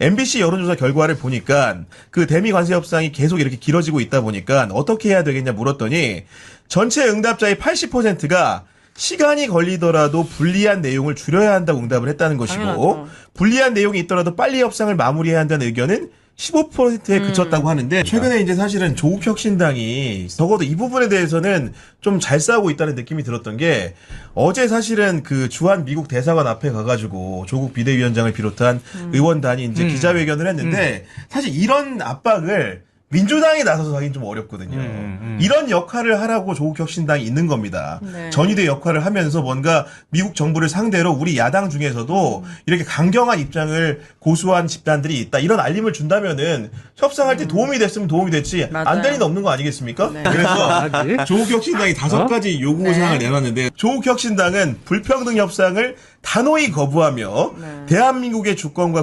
MBC 여론조사 결과를 보니까 그 대미 관세 협상이 계속 이렇게 길어지고 있다 보니까 어떻게 해야 되겠냐 물었더니 전체 응답자의 80%가 시간이 걸리더라도 불리한 내용을 줄여야 한다고 응답을 했다는 것이고 당연하죠. 불리한 내용이 있더라도 빨리 협상을 마무리해야 한다는 의견은 15%에 그쳤다고 하는데 최근에 이제 사실은 조국 혁신당이 적어도 이 부분에 대해서는 좀 잘 싸우고 있다는 느낌이 들었던 게 어제 사실은 그 주한 미국 대사관 앞에 가가지고 조국 비대위원장을 비롯한 의원단이 이제 기자회견을 했는데 사실 이런 압박을 민주당이 나서서 하긴 좀 어렵거든요. 이런 역할을 하라고 조국 혁신당이 있는 겁니다. 네. 전위대 역할을 하면서 뭔가 미국 정부를 상대로 우리 야당 중에서도 이렇게 강경한 입장을 고수한 집단들이 있다. 이런 알림을 준다면은 협상할 때 도움이 됐으면 도움이 됐지 안 음. 맞아요. 될 리는 없는 거 아니겠습니까? 네. 그래서 네. 조국 혁신당이 다섯 어? 가지 요구 네. 사항을 내놨는데 조국 혁신당은 불평등 협상을 단호히 거부하며 네. 대한민국의 주권과